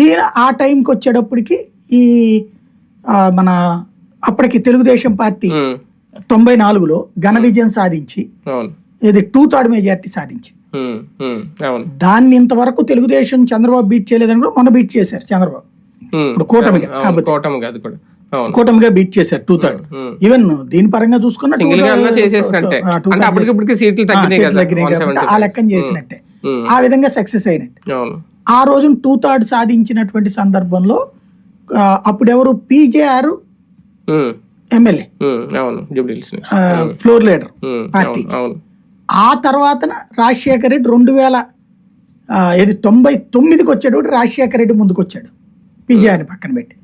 ఈయన ఆ టైంకి వచ్చేటప్పటికి ఈ మన అప్పటికి తెలుగుదేశం పార్టీ తొంభై నాలుగులో ఘన విజయం సాధించి అవును. ఇది టూ థర్డ్ మెజార్టీ సాధించింది అవును. దాన్ని ఇంతవరకు తెలుగుదేశం చంద్రబాబు బీట్ చేయలేదని కూడా మొన్న బీట్ చేశారు చంద్రబాబు. ఇప్పుడు కూటమిగా అవును. కూటమిగా బీట్ చేశారు టూ థర్డ్. ఈవెన్ దీని పరంగా చూసుకున్న two సింగిల్గా third- అన్నా చేసేసినట్టే. ఆ, కాబట్టి లెక్కన చేసినట్టే. ఆ విధంగా సక్సెస్ అయినట్టు. అవును. ఆ రోజున టూ థర్డ్ సాధించినటువంటి సందర్భంలో ఆ, అప్పుడెవరు? PJR MLA. Floor leader party. ఆ తర్వాతన రాజశేఖర రెడ్డి రెండు వేల ఏది తొంభై తొమ్మిదికి వచ్చాడు రాజశేఖర రెడ్డి ముందుకు వచ్చాడు పీజేఆర్ని పక్కన పెట్టి.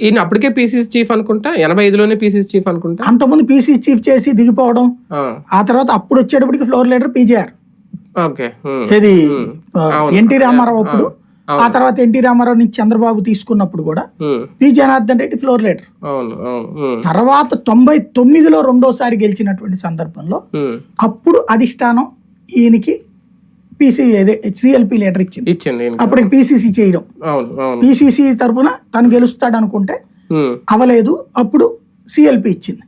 ఈయన అప్పటికే పీసీసీ చీఫ్ అనుకుంటా? ఎనభై ఐదులోనే పీసీసీ చీఫ్ అనుకుంటా? అంతకుముందు పీసీ చీఫ్ చేసి దిగిపోవడం. ఆ, ఆ తర్వాత అప్పుడు వచ్చేటప్పటికి ఫ్లోర్ లీడర్ పీజేఆర్ అవును. ఎన్టీ రామారావు అప్పుడు. ఆ తర్వాత ఎన్టీ రామారావు నుంచి చంద్రబాబు తీసుకున్నప్పుడు కూడా P. Janardhan Reddy floor leader. తర్వాత తొంభై తొమ్మిదిలో రెండోసారి గెలిచినటువంటి సందర్భంలో అప్పుడు అధిష్టానం ఈయనకి పీసీ అదే సిఎల్పి లీడర్ ఇచ్చింది. అప్పటికి పీసీసీ చేయడం. పీసీసీ తరపున తను గెలుస్తాడు అనుకుంటే అవలేదు. అప్పుడు సిఎల్పి ఇచ్చింది.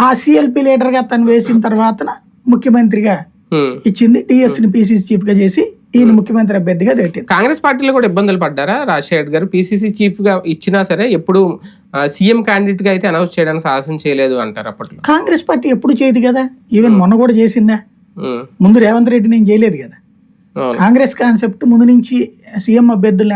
ఆ సిఎల్పి లీడర్గా తను వేసిన తర్వాత ముఖ్యమంత్రిగా. ఇచ్చింది టీఎస్ని పీసీసీ చీఫ్గా చేసి ఈయన ముఖ్యమంత్రి అభ్యర్థిగా పెట్టింది కాంగ్రెస్ పార్టీలో కూడా ఇబ్బందులు పడ్డారా? రాజశేఖర్ గారు పీసీసీ చీఫ్గా ఇచ్చినా సరే ఎప్పుడు సీఎం క్యాండిడేట్గా అయితే అనౌన్స్ చేయడానికి సాహసం చేయలేదు అంటారు అప్పట్లో. కాంగ్రెస్ పార్టీ ఎప్పుడు చేయదు కదా? ఈవెన్ మొన్న కూడా చేసిందా? ముందు రేవంత్ రెడ్డి నేను చేయలేదు కదా? కాంగ్రెస్ కాన్సెప్ట్ ముందు నుంచి సీఎం అభ్యర్థుల్ని